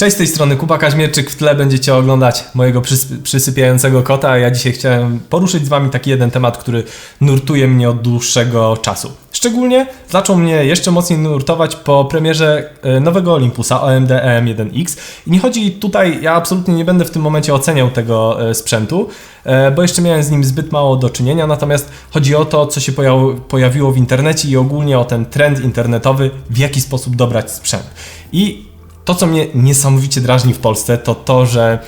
Cześć z tej strony Kuba Kaźmierczyk, w tle będziecie oglądać mojego przysy- przysypiającego kota, ja dzisiaj chciałem poruszyć z wami taki jeden temat, który nurtuje mnie od dłuższego czasu. Szczególnie zaczął mnie jeszcze mocniej nurtować po premierze e, nowego Olympusa AMD EM1X i nie chodzi tutaj, ja absolutnie nie będę w tym momencie oceniał tego e, sprzętu, e, bo jeszcze miałem z nim zbyt mało do czynienia, natomiast chodzi o to, co się pojaw- pojawiło w internecie i ogólnie o ten trend internetowy, w jaki sposób dobrać sprzęt. I to, co mnie niesamowicie drażni w Polsce, to to, że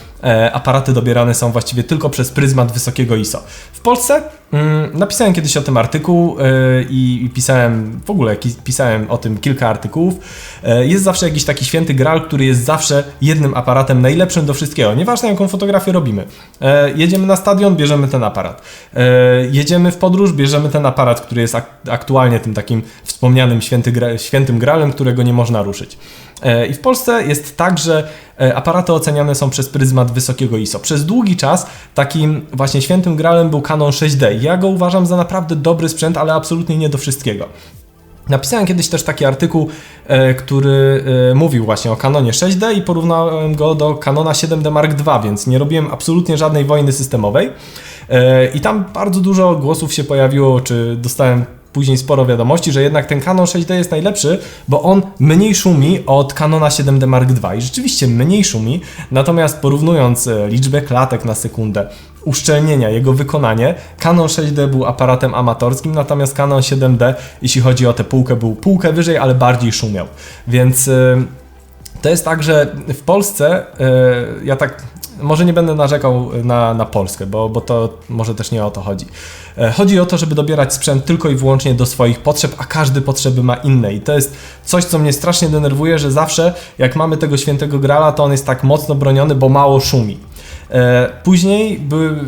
aparaty dobierane są właściwie tylko przez pryzmat wysokiego ISO. W Polsce mm, napisałem kiedyś o tym artykuł e, i, pisałem w ogóle pisałem o tym kilka artykułów. E, jest zawsze jakiś taki święty gral, który jest zawsze jednym aparatem najlepszym do wszystkiego. Nieważne jaką fotografię robimy. E, jedziemy na stadion, bierzemy ten aparat. E, jedziemy w podróż, bierzemy ten aparat, który jest ak- aktualnie tym takim wspomnianym święty świętym gralem, którego nie można ruszyć. E, I w Polsce jest tak, że e, aparaty oceniane są przez pryzmat wysokiego ISO. Przez długi czas takim właśnie świętym gralem był Canon 6D. Ja go uważam za naprawdę dobry sprzęt, ale absolutnie nie do wszystkiego. Napisałem kiedyś też taki artykuł, e, który e, mówił właśnie o Canonie 6D i porównałem go do Canona 7D Mark II, więc nie robiłem absolutnie żadnej wojny systemowej. E, I tam bardzo dużo głosów się pojawiło, czy dostałem później sporo wiadomości, że jednak ten Canon 6D jest najlepszy, bo on mniej szumi od Canona 7D Mark II. I rzeczywiście mniej szumi, natomiast porównując e, liczbę klatek na sekundę, uszczelnienia, jego wykonanie, Canon 6D był aparatem amatorskim, natomiast Canon 7D, jeśli chodzi o tę półkę, był półkę wyżej, ale bardziej szumiał. Więc e, to jest tak, że w Polsce e, ja tak może nie będę narzekał na, na Polskę, bo, bo to może też nie o to chodzi. E, Chodzi o to, żeby dobierać sprzęt tylko i wyłącznie do swoich potrzeb, a każdy potrzeby ma inne. I to jest coś, co mnie strasznie denerwuje, że zawsze jak mamy tego świętego grala, to on jest tak mocno broniony, bo mało szumi. E, Później były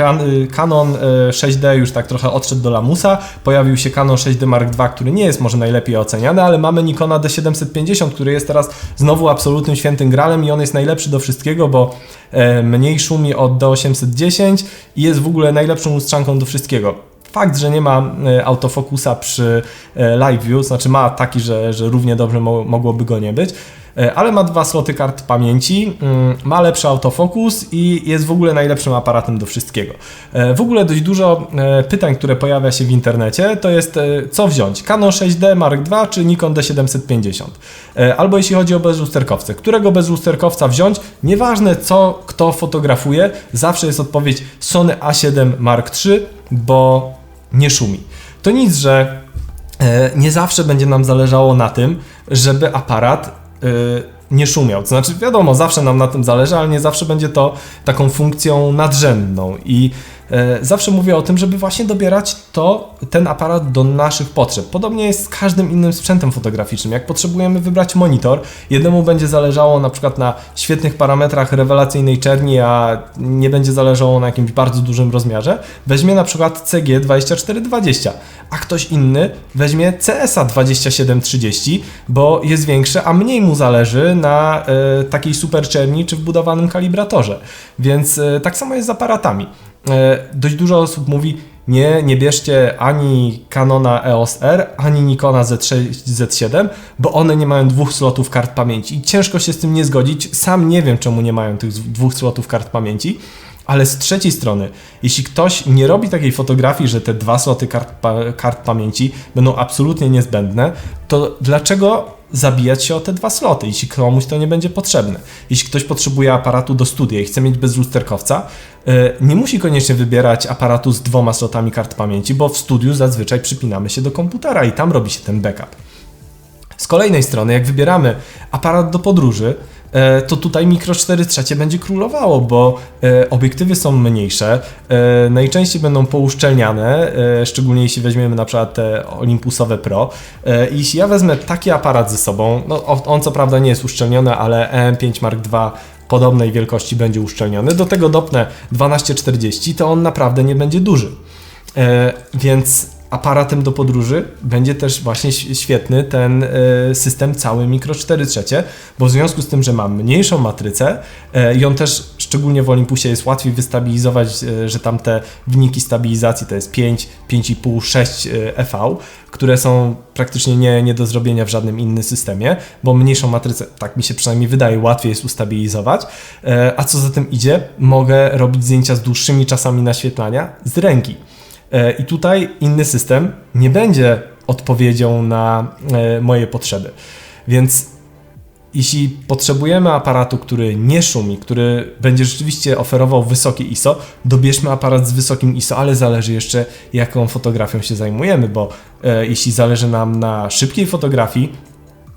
Kan- y, Canon y, 6D już tak trochę odszedł do lamusa, pojawił się Canon 6D Mark II, który nie jest może najlepiej oceniany, ale mamy Nikona D750, który jest teraz znowu absolutnym świętym gralem i on jest najlepszy do wszystkiego, bo e, mniej szumi od D810 i jest w ogóle najlepszą lustrzanką do wszystkiego. Fakt, że nie ma e, autofokusa przy e, live view, znaczy ma taki, że, że równie dobrze mo- mogłoby go nie być, ale ma dwa sloty kart pamięci, mm, ma lepszy autofokus i jest w ogóle najlepszym aparatem do wszystkiego. E, W ogóle dość dużo e, pytań, które pojawia się w internecie, to jest e, co wziąć, Canon 6D Mark II czy Nikon D750? E, Albo jeśli chodzi o bezlusterkowce, którego bezlusterkowca wziąć, nieważne co kto fotografuje, zawsze jest odpowiedź Sony A7 Mark III, bo nie szumi. To nic, że e, nie zawsze będzie nam zależało na tym, żeby aparat e, nie szumiał. To znaczy, wiadomo, zawsze nam na tym zależy, ale nie zawsze będzie to taką funkcją nadrzędną. I zawsze mówię o tym, żeby właśnie dobierać to, ten aparat do naszych potrzeb. Podobnie jest z każdym innym sprzętem fotograficznym. Jak potrzebujemy wybrać monitor, jednemu będzie zależało na przykład na świetnych parametrach rewelacyjnej czerni, a nie będzie zależało na jakimś bardzo dużym rozmiarze, weźmie na przykład CG 2420, a ktoś inny weźmie CSA 2730, bo jest większy, a mniej mu zależy na e, takiej super czerni czy wbudowanym kalibratorze. Więc e, tak samo jest z aparatami. E, dość dużo osób mówi, nie, nie bierzcie ani Canona EOS R, ani Nikona Z6, Z7, bo one nie mają dwóch slotów kart pamięci. I ciężko się z tym nie zgodzić. Sam nie wiem, czemu nie mają tych dwóch slotów kart pamięci. Ale z trzeciej strony, jeśli ktoś nie robi takiej fotografii, że te dwa sloty kart, kart pamięci będą absolutnie niezbędne, to dlaczego zabijać się o te dwa sloty, jeśli komuś to nie będzie potrzebne? Jeśli ktoś potrzebuje aparatu do studia i chce mieć bezlusterkowca, yy, nie musi koniecznie wybierać aparatu z dwoma slotami kart pamięci, bo w studiu zazwyczaj przypinamy się do komputera i tam robi się ten backup. Z kolejnej strony, jak wybieramy aparat do podróży, e, to tutaj mikro 4 trzecie będzie królowało, bo e, obiektywy są mniejsze, e, najczęściej będą pouszczelniane, e, szczególnie jeśli weźmiemy na przykład te Olympusowe Pro. E, i Jeśli ja wezmę taki aparat ze sobą, no on- co prawda nie jest uszczelniony, ale EM5 Mark II podobnej wielkości będzie uszczelniony, do tego dopnę 1240, to on naprawdę nie będzie duży. E, więc aparatem do podróży będzie też właśnie świetny ten e, system cały Micro 4 trzecie, bo w związku z tym, że ma mniejszą matrycę e, i on też szczególnie w Olympusie jest łatwiej wystabilizować, e, że tam te wyniki stabilizacji to jest 5, 5,5, 6 EV, które są praktycznie nie, nie do zrobienia w żadnym innym systemie, bo mniejszą matrycę, tak mi się przynajmniej wydaje, łatwiej jest ustabilizować. A co za tym idzie, mogę robić zdjęcia z dłuższymi czasami naświetlania z ręki. E, I tutaj inny system nie będzie odpowiedzią na moje potrzeby. Więc jeśli potrzebujemy aparatu, który nie szumi, który będzie rzeczywiście oferował wysokie ISO, dobierzmy aparat z wysokim ISO, ale zależy jeszcze jaką fotografią się zajmujemy, bo e, jeśli zależy nam na szybkiej fotografii,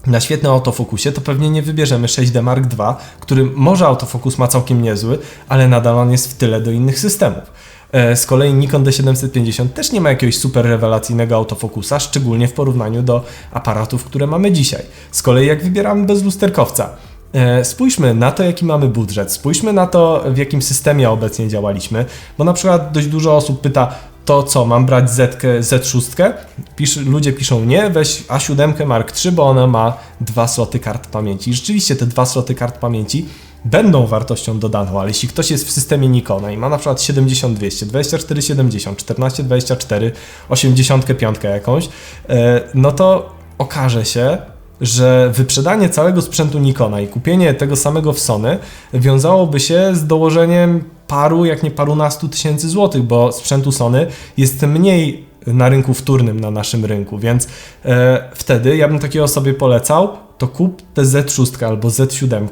na świetnym autofokusie, to pewnie nie wybierzemy 6D Mark II, który może autofokus ma całkiem niezły, ale nadal on jest w tyle do innych systemów. E, z kolei Nikon D750 też nie ma jakiegoś super rewelacyjnego autofokusa, szczególnie w porównaniu do aparatów, które mamy dzisiaj. Z kolei jak wybieramy bez lusterkowca, e, Spójrzmy na to, jaki mamy budżet, spójrzmy na to, w jakim systemie obecnie działaliśmy, bo na przykład dość dużo osób pyta, to co, mam brać Z, Z6? Pisz, ludzie piszą nie, weź A7 Mark III, bo ona ma dwa sloty kart pamięci. Rzeczywiście te dwa sloty kart pamięci będą wartością dodaną, ale jeśli ktoś jest w systemie Nikona i ma na przykład 7200, 2470, 1424, 85 jakąś, e, no to okaże się, że wyprzedanie całego sprzętu Nikona i kupienie tego samego w Sony wiązałoby się z dołożeniem paru, jak nie parunastu tysięcy złotych, bo sprzętu Sony jest mniej na rynku wtórnym na naszym rynku, więc e, wtedy ja bym takiej osobie polecał, to kup tę Z6 albo Z7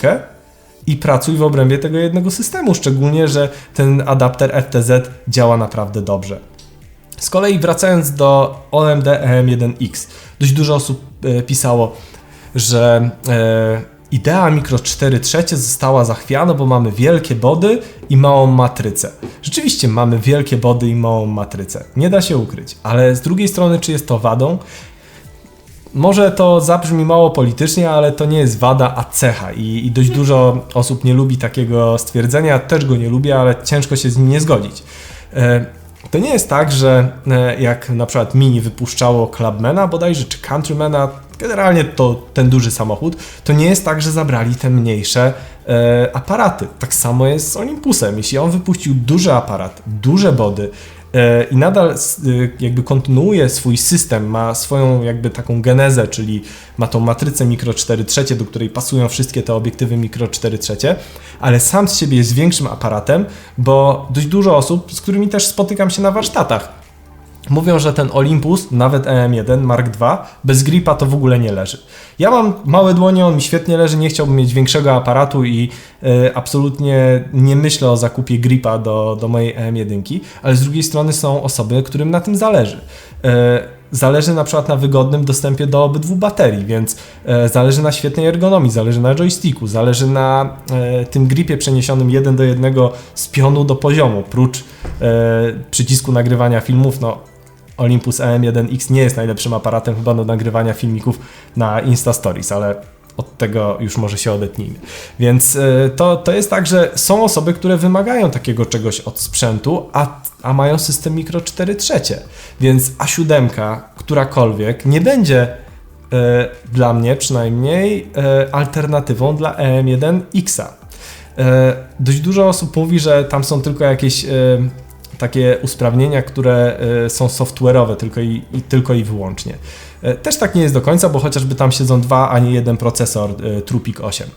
i pracuj w obrębie tego jednego systemu, szczególnie, że ten adapter FTZ działa naprawdę dobrze. Z kolei wracając do OMD EM1X, dość dużo osób e, pisało, że e, idea Micro 4 trzecie została zachwiana, bo mamy wielkie body i małą matrycę. Rzeczywiście mamy wielkie body i małą matrycę, nie da się ukryć, ale z drugiej strony, czy jest to wadą? Może to zabrzmi mało politycznie, ale to nie jest wada, a cecha. I, I, dość dużo osób nie lubi takiego stwierdzenia. Też go nie lubię, ale ciężko się z nim nie zgodzić. E, to nie jest tak, że e, jak na przykład Mini wypuszczało Clubmana bodajże, czy Countrymana, generalnie to ten duży samochód, to nie jest tak, że zabrali te mniejsze e, aparaty. Tak samo jest z Olympusem. Jeśli on wypuścił duży aparat, duże body, i nadal y, jakby kontynuuje swój system, ma swoją jakby taką genezę, czyli ma tą matrycę mikro 4 trzecie, do której pasują wszystkie te obiektywy mikro 4 trzecie, ale sam z siebie jest większym aparatem, bo dość dużo osób, z którymi też spotykam się na warsztatach, Mówią, że ten Olympus, nawet EM1 Mark II, bez gripa to w ogóle nie leży. Ja mam małe dłonie, on mi świetnie leży, nie chciałbym mieć większego aparatu i y, absolutnie nie myślę o zakupie gripa do, do mojej EM1, ale z drugiej strony są osoby, którym na tym zależy. Y, zależy na przykład na wygodnym dostępie do obydwu baterii, więc e, zależy na świetnej ergonomii, zależy na joysticku, zależy na e, tym gripie przeniesionym jeden do jednego z pionu do poziomu, prócz e, przycisku nagrywania filmów, no Olympus AM1X nie jest najlepszym aparatem chyba do nagrywania filmików na Insta Stories, ale od tego już może się odetnijmy. Więc e, to, to jest tak, że są osoby, które wymagają takiego czegoś od sprzętu, a, a mają system Micro 4 trzecie. Więc A7, którakolwiek, nie będzie e, dla mnie przynajmniej e, alternatywą dla EM1X. E, dość dużo osób mówi, że tam są tylko jakieś takie usprawnienia, które e, są software'owe tylko i, i, tylko i wyłącznie. E, też tak nie jest do końca, bo chociażby tam siedzą dwa, a nie jeden procesor e, TruePic 8.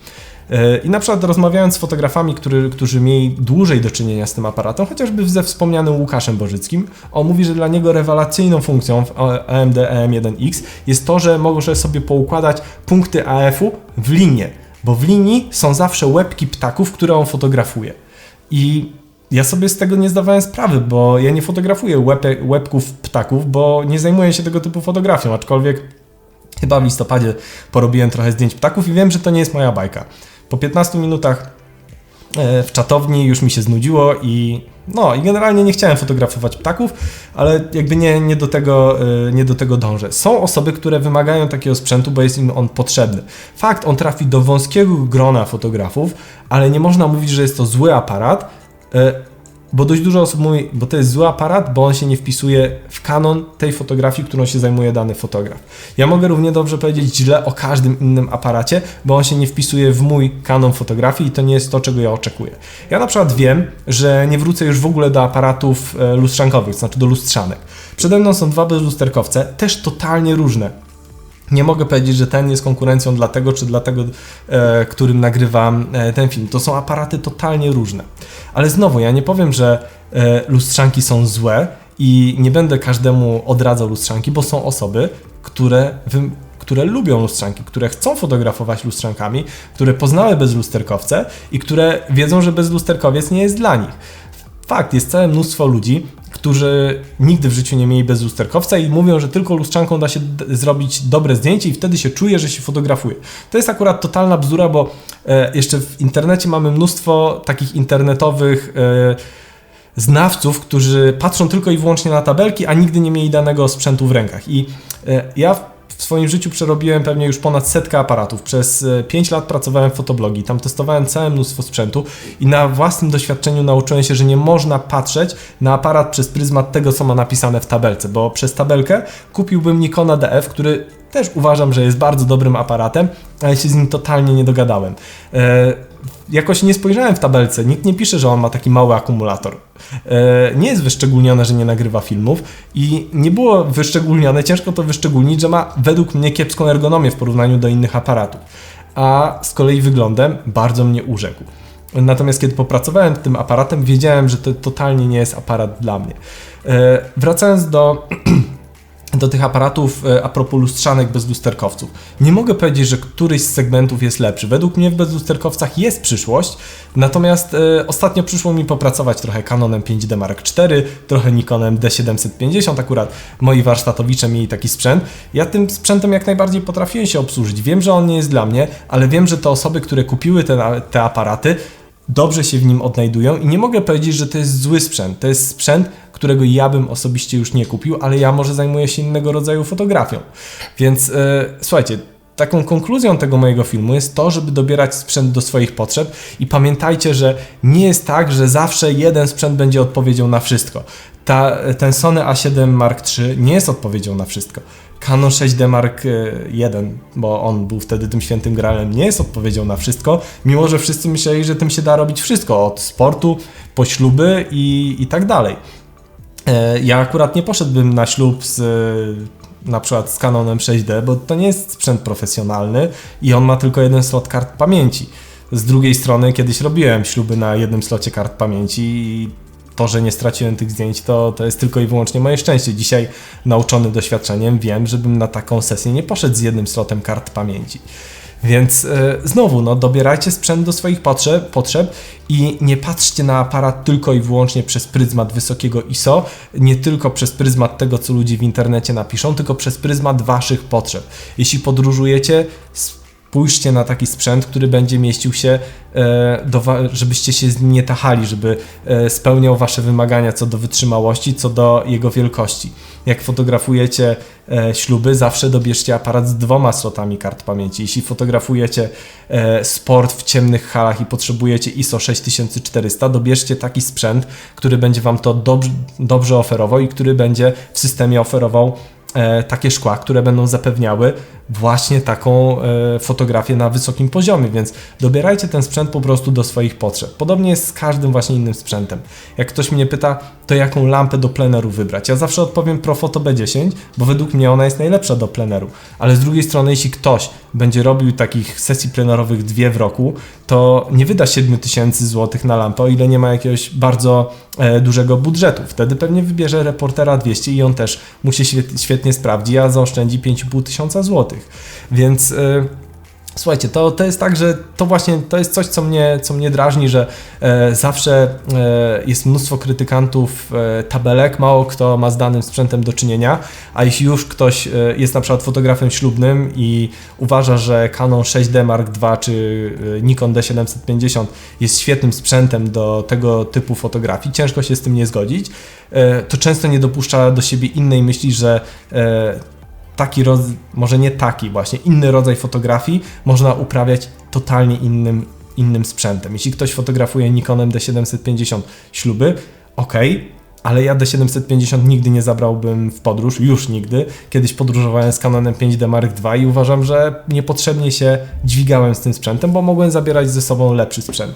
I na przykład rozmawiając z fotografami, który, którzy mieli dłużej do czynienia z tym aparatem, chociażby ze wspomnianym Łukaszem Bożyckim, on mówi, że dla niego rewelacyjną funkcją w AMD EM1X jest to, że może sobie poukładać punkty AF-u w linie, bo w linii są zawsze łebki ptaków, które on fotografuje. I ja sobie z tego nie zdawałem sprawy, bo ja nie fotografuję łeb, łebków ptaków, bo nie zajmuję się tego typu fotografią, aczkolwiek chyba w listopadzie porobiłem trochę zdjęć ptaków i wiem, że to nie jest moja bajka. Po 15 minutach e, w czatowni już mi się znudziło i no i generalnie nie chciałem fotografować ptaków, ale jakby nie, nie, do tego, e, nie do tego dążę. Są osoby, które wymagają takiego sprzętu, bo jest im on potrzebny. Fakt, on trafi do wąskiego grona fotografów, ale nie można mówić, że jest to zły aparat, bo dość dużo osób mówi, bo to jest zły aparat, bo on się nie wpisuje w kanon tej fotografii, którą się zajmuje dany fotograf. Ja mogę równie dobrze powiedzieć źle o każdym innym aparacie, bo on się nie wpisuje w mój kanon fotografii i to nie jest to, czego ja oczekuję. Ja na przykład wiem, że nie wrócę już w ogóle do aparatów e, lustrzankowych, znaczy do lustrzanek. Przede mną są dwa bezlusterkowce, też totalnie różne. Nie mogę powiedzieć, że ten jest konkurencją dla tego czy dla tego, e, którym nagrywam e, ten film. To są aparaty totalnie różne. Ale znowu, ja nie powiem, że e, lustrzanki są złe i nie będę każdemu odradzał lustrzanki, bo są osoby, które, które lubią lustrzanki, które chcą fotografować lustrzankami, które poznały bezlusterkowce i które wiedzą, że bezlusterkowiec nie jest dla nich. Fakt, jest całe mnóstwo ludzi, którzy nigdy w życiu nie mieli bez lusterkowca i mówią, że tylko lustrzanką da się zrobić dobre zdjęcie i wtedy się czuje, że się fotografuje. To jest akurat totalna bzdura, bo e, jeszcze w internecie mamy mnóstwo takich internetowych e, znawców, którzy patrzą tylko i wyłącznie na tabelki, a nigdy nie mieli danego sprzętu w rękach. I e, ja w swoim życiu przerobiłem pewnie już ponad setkę aparatów. Przez 5 e, lat pracowałem w fotoblogi, tam testowałem całe mnóstwo sprzętu i na własnym doświadczeniu nauczyłem się, że nie można patrzeć na aparat przez pryzmat tego, co ma napisane w tabelce, bo przez tabelkę kupiłbym Nikona DF, który też uważam, że jest bardzo dobrym aparatem, ale się z nim totalnie nie dogadałem. E, jakoś nie spojrzałem w tabelce, nikt nie pisze, że on ma taki mały akumulator. E, nie jest wyszczególnione, że nie nagrywa filmów i nie było wyszczególnione, ciężko to wyszczególnić, że ma według mnie kiepską ergonomię w porównaniu do innych aparatów. A z kolei wyglądem bardzo mnie urzekł. Natomiast kiedy popracowałem tym aparatem, wiedziałem, że to totalnie nie jest aparat dla mnie. E, wracając do do tych aparatów e, a propos lustrzanek bez lusterkowców. Nie mogę powiedzieć, że któryś z segmentów jest lepszy. Według mnie w bezlusterkowcach jest przyszłość, natomiast e, ostatnio przyszło mi popracować trochę Canonem 5D Mark IV, trochę Nikonem D750, akurat moi warsztatowicze mieli taki sprzęt. Ja tym sprzętem jak najbardziej potrafiłem się obsłużyć. Wiem, że on nie jest dla mnie, ale wiem, że te osoby, które kupiły te, te aparaty, dobrze się w nim odnajdują i nie mogę powiedzieć, że to jest zły sprzęt. To jest sprzęt, którego ja bym osobiście już nie kupił, ale ja może zajmuję się innego rodzaju fotografią. Więc yy, słuchajcie, taką konkluzją tego mojego filmu jest to, żeby dobierać sprzęt do swoich potrzeb i pamiętajcie, że nie jest tak, że zawsze jeden sprzęt będzie odpowiedzią na wszystko. Ta, ten Sony A7 Mark III nie jest odpowiedzią na wszystko. Canon 6D Mark I, bo on był wtedy tym świętym gralem, nie jest odpowiedzią na wszystko, mimo że wszyscy myśleli, że tym się da robić wszystko, od sportu po śluby i, i tak dalej. E, ja akurat nie poszedłbym na ślub z na przykład z Canonem 6D, bo to nie jest sprzęt profesjonalny i on ma tylko jeden slot kart pamięci. Z drugiej strony kiedyś robiłem śluby na jednym slocie kart pamięci i to, że nie straciłem tych zdjęć, to, to jest tylko i wyłącznie moje szczęście. Dzisiaj nauczony doświadczeniem wiem, żebym na taką sesję nie poszedł z jednym slotem kart pamięci. Więc e, znowu, no, dobierajcie sprzęt do swoich potrzeb, potrzeb i nie patrzcie na aparat tylko i wyłącznie przez pryzmat wysokiego ISO, nie tylko przez pryzmat tego, co ludzie w internecie napiszą, tylko przez pryzmat waszych potrzeb. Jeśli podróżujecie, spójrzcie na taki sprzęt, który będzie mieścił się, e, żebyście się z nim nie tachali, żeby e, spełniał Wasze wymagania co do wytrzymałości, co do jego wielkości. Jak fotografujecie e, śluby, zawsze dobierzcie aparat z dwoma slotami kart pamięci. Jeśli fotografujecie sport w ciemnych halach i potrzebujecie ISO 6400, dobierzcie taki sprzęt, który będzie Wam to dobrze, dobrze oferował i który będzie w systemie oferował takie szkła, które będą zapewniały właśnie taką e, fotografię na wysokim poziomie, więc dobierajcie ten sprzęt po prostu do swoich potrzeb. Podobnie jest z każdym właśnie innym sprzętem. Jak ktoś mnie pyta, to jaką lampę do pleneru wybrać? Ja zawsze odpowiem Profoto B10, bo według mnie ona jest najlepsza do pleneru. Ale z drugiej strony, jeśli ktoś będzie robił takich sesji plenerowych dwie w roku, to nie wyda 7000 zł na lampę, o ile nie ma jakiegoś bardzo e, dużego budżetu. Wtedy pewnie wybierze reportera 200 i on też mu się świetnie sprawdzi, a zaoszczędzi 5500 tysiąca Więc e, Słuchajcie, to, to jest tak, że to właśnie to jest coś, co mnie, co mnie drażni, że e, zawsze e, jest mnóstwo krytykantów e, tabelek, mało kto ma z danym sprzętem do czynienia, a jeśli już ktoś jest na przykład fotografem ślubnym i uważa, że Canon 6D Mark II czy Nikon D750 jest świetnym sprzętem do tego typu fotografii, ciężko się z tym nie zgodzić, to często nie dopuszcza do siebie innej myśli, że taki rodzaj, może nie taki właśnie, inny rodzaj fotografii można uprawiać totalnie innym, innym sprzętem. Jeśli ktoś fotografuje Nikonem D750 śluby, okej, ale ja D750 nigdy nie zabrałbym w podróż, już nigdy. Kiedyś podróżowałem z Canonem 5D Mark II i uważam, że niepotrzebnie się dźwigałem z tym sprzętem, bo mogłem zabierać ze sobą lepszy sprzęt.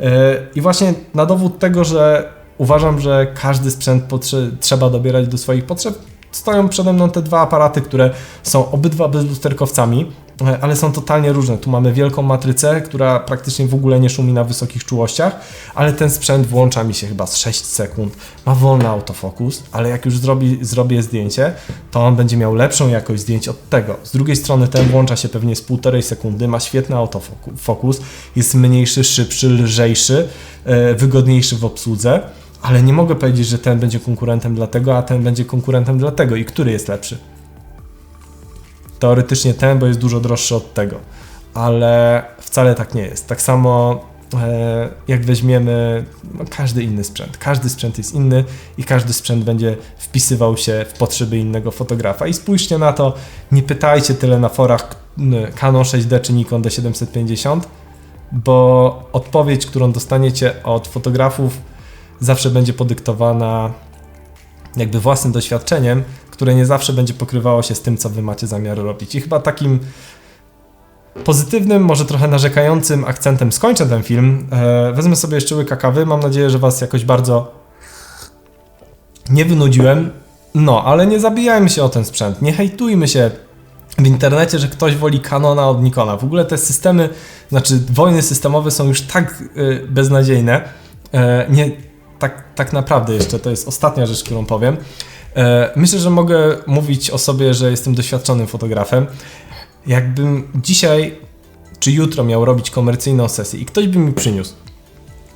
Yy, I właśnie na dowód tego, że uważam, że każdy sprzęt potrze- trzeba dobierać do swoich potrzeb, stoją przede mną te dwa aparaty, które są obydwa bezlusterkowcami, e, ale są totalnie różne. Tu mamy wielką matrycę, która praktycznie w ogóle nie szumi na wysokich czułościach, ale ten sprzęt włącza mi się chyba z 6 sekund. Ma wolny autofokus, ale jak już zrobi, zrobię zdjęcie, to on będzie miał lepszą jakość zdjęć od tego. Z drugiej strony ten włącza się pewnie z półtorej sekundy, ma świetny autofokus, jest mniejszy, szybszy, lżejszy, e, wygodniejszy w obsłudze. Ale nie mogę powiedzieć, że ten będzie konkurentem dla tego, a ten będzie konkurentem dla tego. I który jest lepszy? Teoretycznie ten, bo jest dużo droższy od tego. Ale wcale tak nie jest. Tak samo e, jak weźmiemy no, każdy inny sprzęt. Każdy sprzęt jest inny i każdy sprzęt będzie wpisywał się w potrzeby innego fotografa. I spójrzcie na to, nie pytajcie tyle na forach Canon 6D czy Nikon D750, bo odpowiedź, którą dostaniecie od fotografów, zawsze będzie podyktowana jakby własnym doświadczeniem, które nie zawsze będzie pokrywało się z tym, co wy macie zamiar robić. I chyba takim pozytywnym, może trochę narzekającym akcentem skończę ten film. E, wezmę sobie jeszcze łyka kawy. Mam nadzieję, że was jakoś bardzo nie wynudziłem. No, ale nie zabijajmy się o ten sprzęt. Nie hejtujmy się w internecie, że ktoś woli Canona od Nikona. W ogóle te systemy, znaczy wojny systemowe są już tak y, beznadziejne. E, nie, tak, tak naprawdę jeszcze, to jest ostatnia rzecz, którą powiem. E, myślę, że mogę mówić o sobie, że jestem doświadczonym fotografem. Jakbym dzisiaj czy jutro miał robić komercyjną sesję i ktoś by mi przyniósł,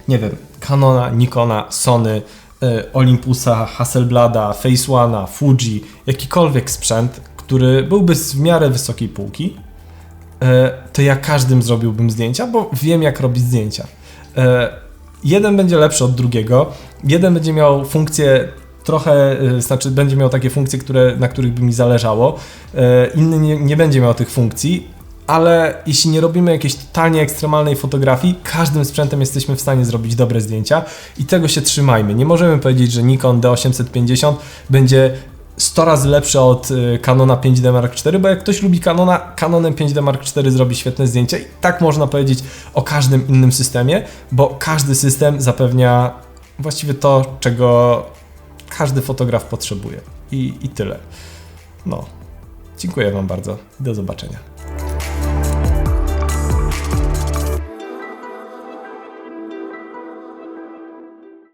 nie wiem, Canona, Nikona, Sony, e, Olympusa, Hasselblada, Face Fuji, jakikolwiek sprzęt, który byłby z w miarę wysokiej półki, e, to ja każdym zrobiłbym zdjęcia, bo wiem jak robić zdjęcia. Jeden będzie lepszy od drugiego, jeden będzie miał funkcję trochę, y, znaczy będzie miał takie funkcje, które, na których by mi zależało, y, inny nie, nie będzie miał tych funkcji, ale jeśli nie robimy jakiejś totalnie ekstremalnej fotografii, każdym sprzętem jesteśmy w stanie zrobić dobre zdjęcia i tego się trzymajmy. Nie możemy powiedzieć, że Nikon D850 będzie 100 razy lepszy od y, Canona 5D Mark IV, bo jak ktoś lubi Canona, Canonem 5D Mark IV zrobi świetne zdjęcia i tak można powiedzieć o każdym innym systemie, bo każdy system zapewnia właściwie to, czego każdy fotograf potrzebuje. I, i tyle. No. Dziękuję Wam bardzo. Do zobaczenia.